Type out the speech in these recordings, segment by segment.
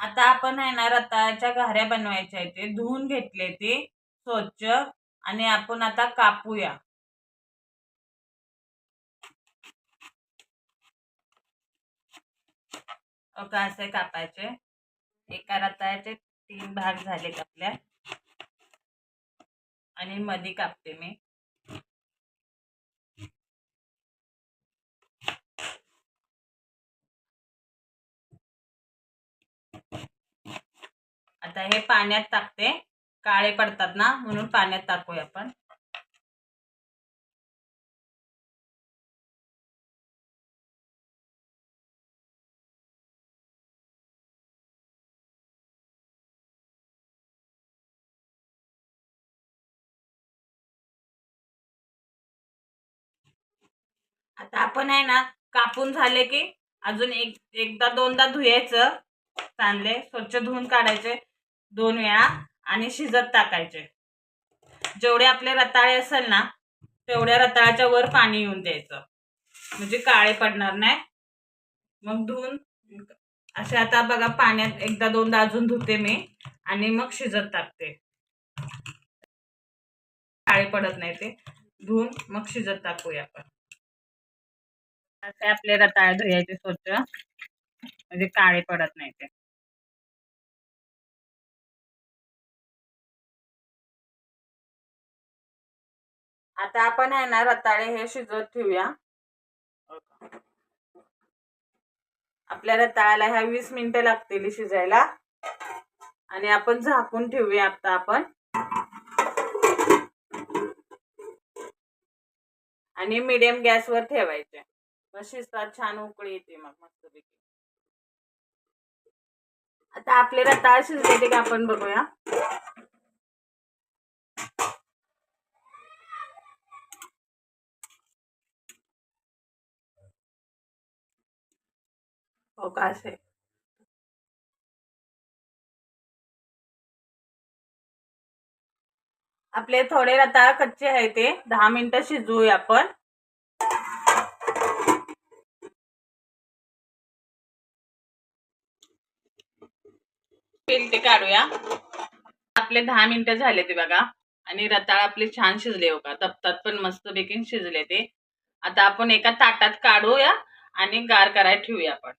आता आपण आहे ना रताळ्याच्या घाऱ्या बनवायच्या आहेत. ते धुवून घेतले ते स्वच्छ आणि आपण आता कापूया. का असे कापायचे. एका रताळ्याचे तीन भाग झाले आपल्या. आणि मधी कापते मी. आता हे पाण्यात टाकते. काळे पडतात ना म्हणून पाण्यात टाकूया आपण. आता आपण आहे ना कापून झाले की अजून एक एकदा दोनदा धुयायचं. चांगले स्वच्छ धुवून काढायचे. दोन वेळा आणि शिजत टाकायचे. जेवढे आपले रताळे असेल ना तेवढ्या रताळ्याच्या वर पाणी येऊन द्यायचं. म्हणजे काळे पडणार नाही. मग धुवून असे आता बघा पाण्यात एकदा दोनदा अजून धुते मी आणि मग शिजत टाकते. काळे पडत नाही ते. धुवून मग शिजत टाकूया आपण. असे आपले रताळे धुयायचे स्वच्छ. म्हणजे काळे पडत नाही ते. आता आपण आहे ना रताळे हे शिजत ठेवूया. आपल्या रताळ्याला ह्या वीस मिनिटं लागतील शिजायला. आणि आपण झाकून ठेवूया आता आपण. आणि मीडियम गॅसवर ठेवायचे. मग शिजतात छान उकळी येते मग मस्तपैकी. आता आपले रताळ शिजले ते का आपण बघूया. हो का असे आपले थोडे रताळ कच्चे आहे ते. दहा मिनिटं शिजवूया आपण. ते काढूया. आपले दहा मिनिटं झाले ते बघा. आणि रताळ आपले छान शिजले हो का? तपतात पण मस्त बेकिंग शिजले ते. आता आपण एका ताटात काढूया आणि गार करायला ठेवूया आपण.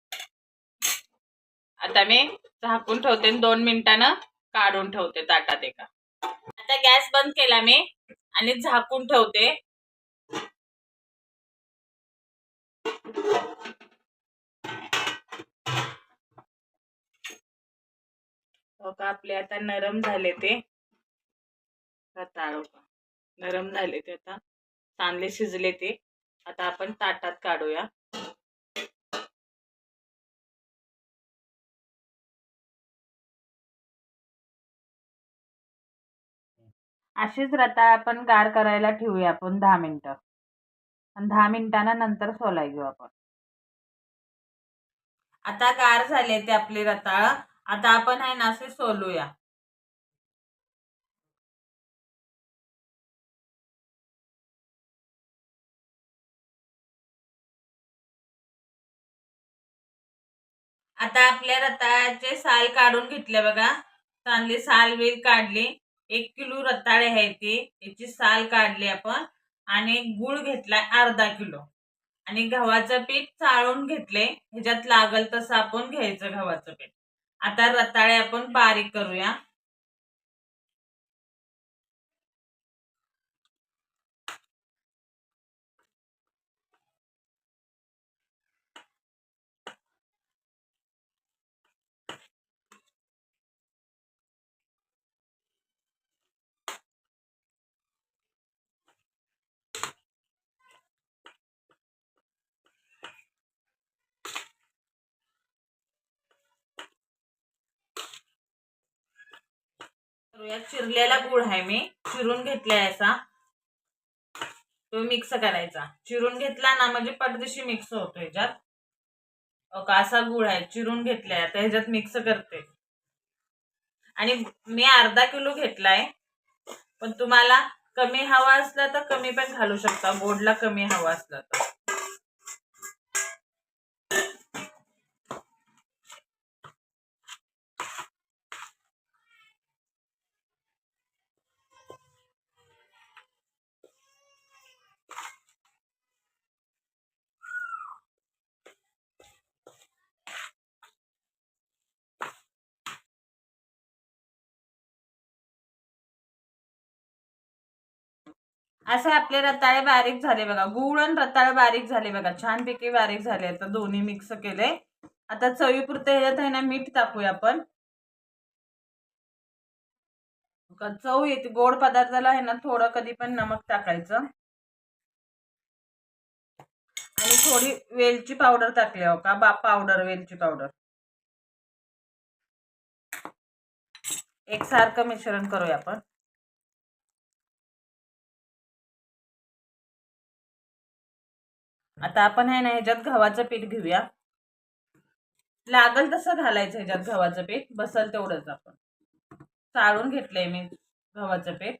आता मी झाकून ठेवते दोन मिनिटानं काढून ठेवते ताटात एका. आता गॅस बंद केला मी आणि झाकून ठेवते. हो का आपले आता नरम झाले ते. रताळ हो का. नरम झाले ते आता. चांगले शिजले ते. आता आपण ताटात काढूया. अशीच रताळ आपण गार करायला ठेवूया आपण दहा मिनिटं. आणि दहा मिनिटांना नंतर सोलाय घेऊ आपण. आता गार झाले ते आपले रताळ. आता आपण आहे ना असे सोलूया. आता आपल्या रताळ्याचे साल काढून घेतले बघा. चांगली साल वेल काढली. एक किलो रताळे आहे ते याची साल काढली आपण आणि गुळ घेतलाय अर्धा किलो. आणि गव्हाचं पीठ चाळून घेतले ह्याच्यात लागल तसं आपण घ्यायचं गव्हाचं पीठ. आता रताळे आपण बारीक करूया. करूया चिरलेला गुळ आहे मी. चिरून घेतलाय असा. तो मिक्स करायचा. चिरून घेतला ना म्हणजे पडदेशी मिक्स होतो ह्याच्यात. का असा गुळ आहे. चिरून घेतलाय. आता ह्याच्यात मिक्स करते. आणि मी अर्धा किलो घेतलाय. पण तुम्हाला कमी हवा असला तर कमी पण घालू शकता. गोडला कमी हवा असला तर. असे आपले रताळे बारीक झाले बघा. गुळ आणि रताळे बारीक झाले बघा. छानपैकी बारीक झाले. आता दोन्ही मिक्स केले. आता चवीपुरते ह्याच्यात आहे ना मीठ टाकूया आपण. का चव येते. गोड पदार्थाला आहे ना थोडं कधी पण नमक टाकायचं. आणि थोडी वेलची पावडर टाकली हो का? बा पावडर वेलची पावडर. एकसारखं मिश्रण करूया आपण. आता आपण आहे ना ह्याच्यात गव्हाचं पीठ घेऊया. लागल तसं घालायचं ह्याच्यात गव्हाचं पीठ बसल तेवढंच आपण. चाळून घेतलंय मी गव्हाचं पीठ.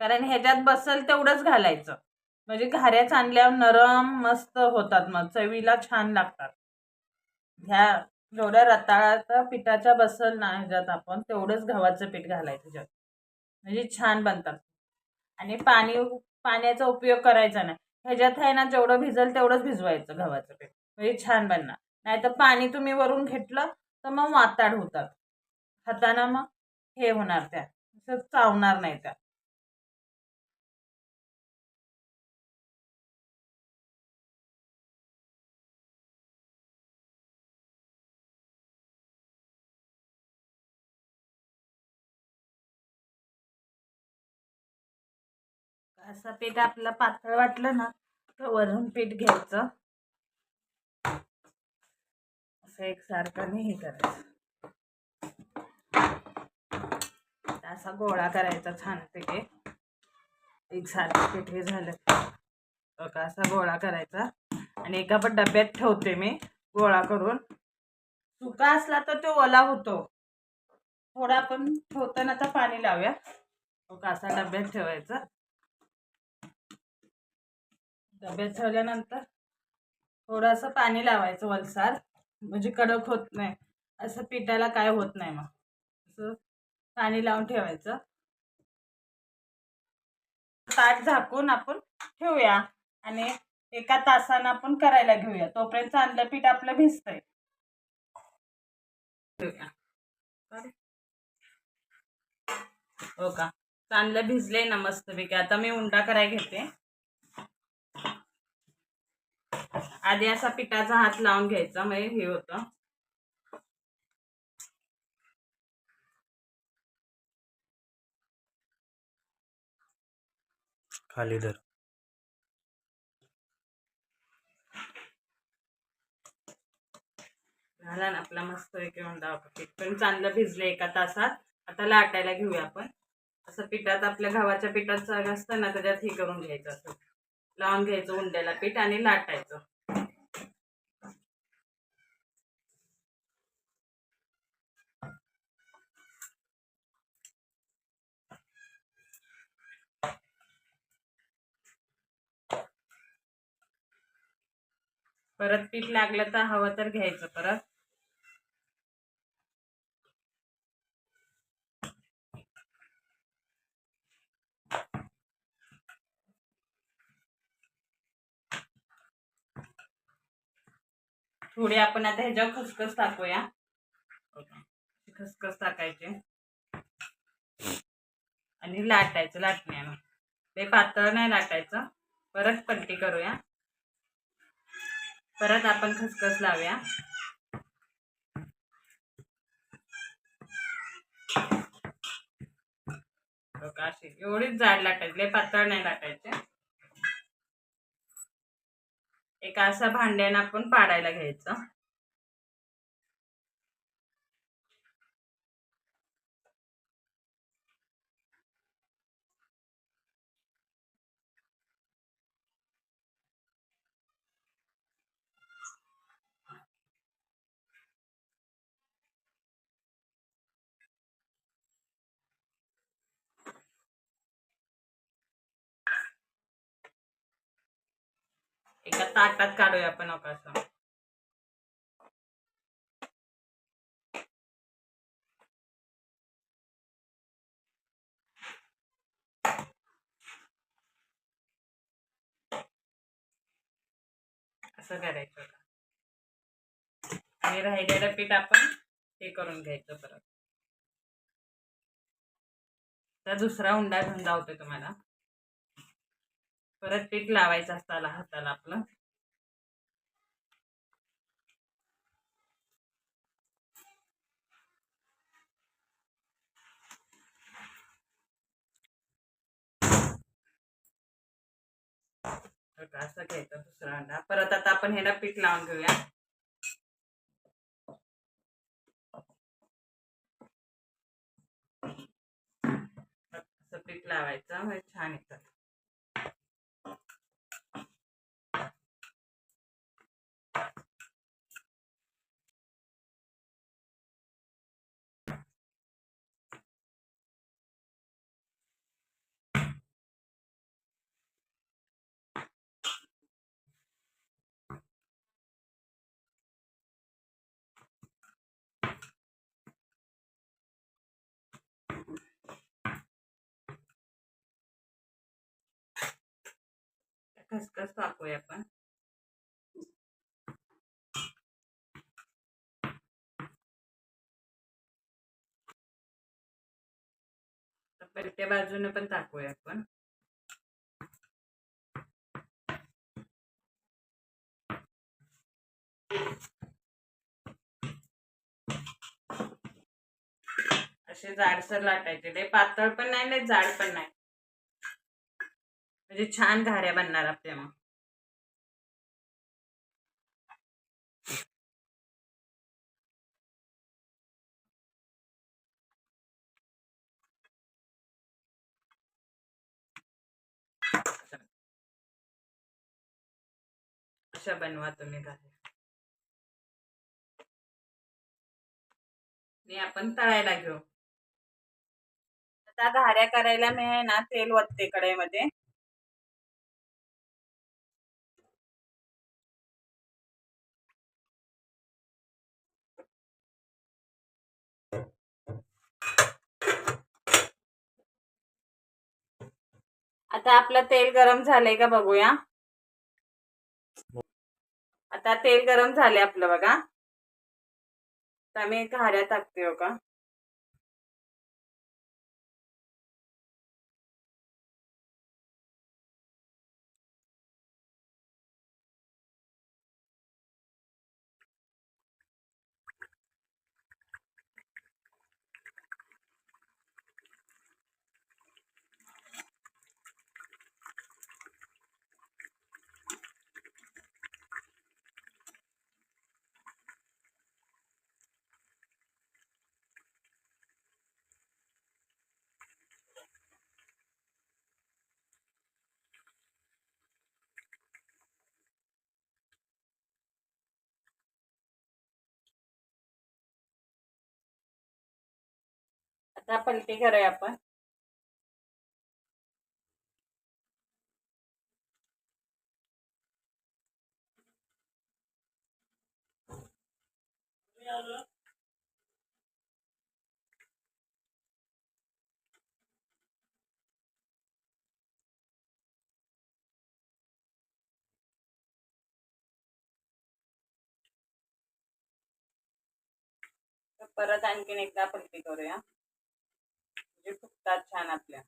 कारण ह्याच्यात बसल तेवढंच घालायचं. म्हणजे घाऱ्या चांदल्यावर नरम मस्त होतात मग. चवीला छान लागतात. ह्या जेवढ्या रताळाचा पिठाच्या बसल ना ह्याच्यात आपण तेवढंच गव्हाचं पीठ घालायचं त्याच्यात म्हणजे छान बनतात. आणि पाणी पाण्याचा उपयोग करायचा नाही. ह्याच्यात आहे ना जेवढं भिजल तेवढंच भिजवायचं गव्हाचं पीठ. म्हणजे छान बनणार. नाहीतर पाणी तुम्ही वरून घेतलं तर मग वाताड होतात. हाताना मग हे होणार त्या. चावणार नाही त्या. असं पीठ आपलं पातळ वाटलं ना तर वरून पीठ घ्यायचं. असं एकसारखं हे करायचं. असा गोळा करायचा छानपैकी एकसारखं पीठ हे झालं. का असा गोळा करायचा. आणि एका पण डब्यात ठेवते मी गोळा करून. सुका असला तर तो ओला होतो. थोडा आपण ठेवताना आता पाणी लावूया. बघा असा डब्यात ठेवायचा. डब्यात ठेवल्यानंतर थोडंसं पाणी लावायचं वलसार म्हणजे कडक होत नाही. असं पिठाला काय होत नाही मग. असं पाणी लावून ठेवायचं. ताट झाकून आपण ठेवूया. आणि एका तासानं आपण करायला घेऊया. तोपर्यंत चांगलं पीठ आपलं भिजतंय. हो का? चांगलं भिजले ना मस्तपैकी. आता मी उंडा करायला घेते. आधी असा पिठाचा हात लावून घ्यायचा म्हणजे हे होतं. खाली धर. झाला ना आपला मस्त एक उंडा पीठ पण चांगलं भिजलं एका तासात. आता लाटायला घेऊया आपण. असं पिठात आपल्या गव्हाच्या पिठाचं असतं ना त्याच्यात हे करून घ्यायचं असं. लावून घ्यायचं उंड्याला पीठ आणि लाटायचं. परत पीठ लागलं तर हवं तर घ्यायचं परत. थोडी आपण आता ह्याच्यावर खसखस टाकूया. खसखस टाकायचे. आणि लाटायचं लाटण्यानं. ते पातळ नाही लाटायचं. परत पलटी करूया. परत आपण खसखस लावूया. एवढीच जाड लाटायची. लय पातळ नाही लाटायचे. एका असा भांड्यानं आपण पाडायला घ्यायचं. एका ताटात काढूया आपण असा. असं करायचं आणि राहिलेलं पीठ आपण हे करून घ्यायचं परत. तर दुसरा हुंडा घेऊन जावतोय तुम्हाला. परत पीठ लावायचं असतं हाताला आपलं. असं घ्यायचं दुसरा अंडा. परत आता आपण ह्याला पीठ लावून घेऊया. असं पीठ लावायचं. म्हणजे छान येतात खसखस टाकूया आपण. त्या बाजूने पण टाकूया आपण. असे जाडसर लाटायचे. ते पातळ पण नाही नाही जाड पण नाही. म्हणजे छान घाऱ्या बनणार आपल्या मग. अशा बनवा तुम्ही घाऱ्या. आपण तळायला घेऊ. आता घाऱ्या करायला मी आहे ना तेल वत्ते कढईमध्ये. आता आपलं तेल गरम झालंय का बघूया. आता तेल गरम झाले आपलं बघा. आता मी घाऱ्या टाकते हो का आता पलटी करूया आपण. परत आणखीन एकदा पलटी करूया. म्हणजे फुगतात छान आपल्या.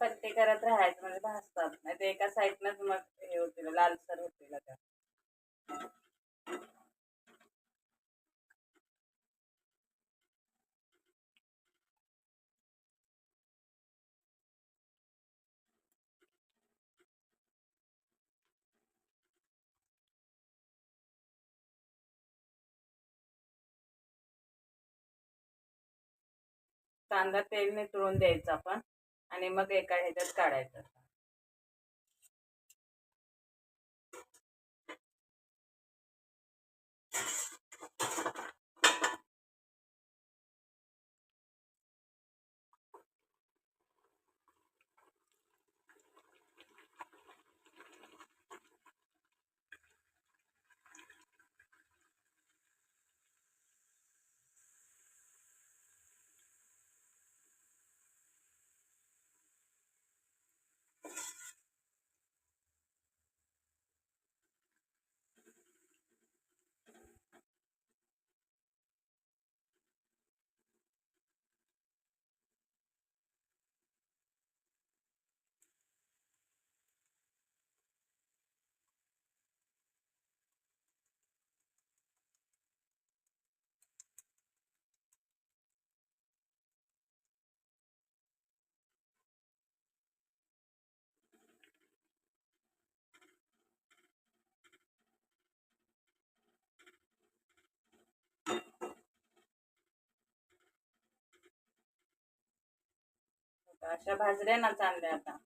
पण करत राहायचं म्हणजे भासतात नाही ते एका साईडनच मग हे होतील लालसर होते त्या कांदा तेल नितळून द्यायचा आपण. आणि मग एका ह्याच्यात काढायचं. अशा भाजल्या ना चांगल्या आता.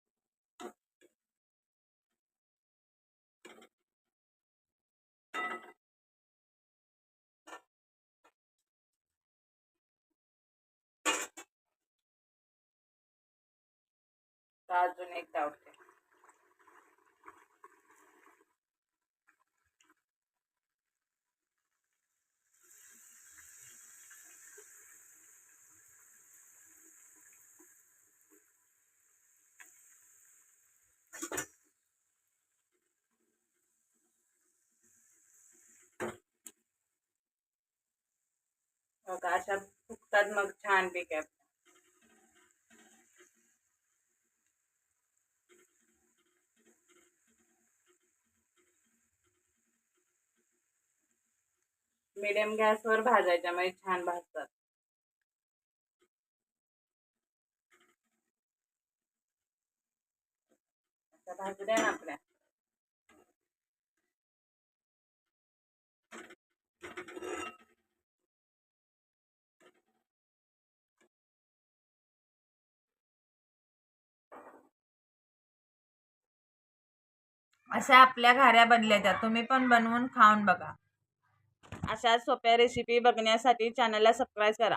अजून एक टावते बघा अशा फुगतात मग छान पैकी मिडियम छान भाजतात. आता भाजू द्या ना अशा आपल्या घाऱ्या बनल्या त्या तुम्ही पण बनवून खाऊन बघा. अशा सोप्या रेसिपी बघण्यासाठी चॅनलला सबस्क्राईब करा.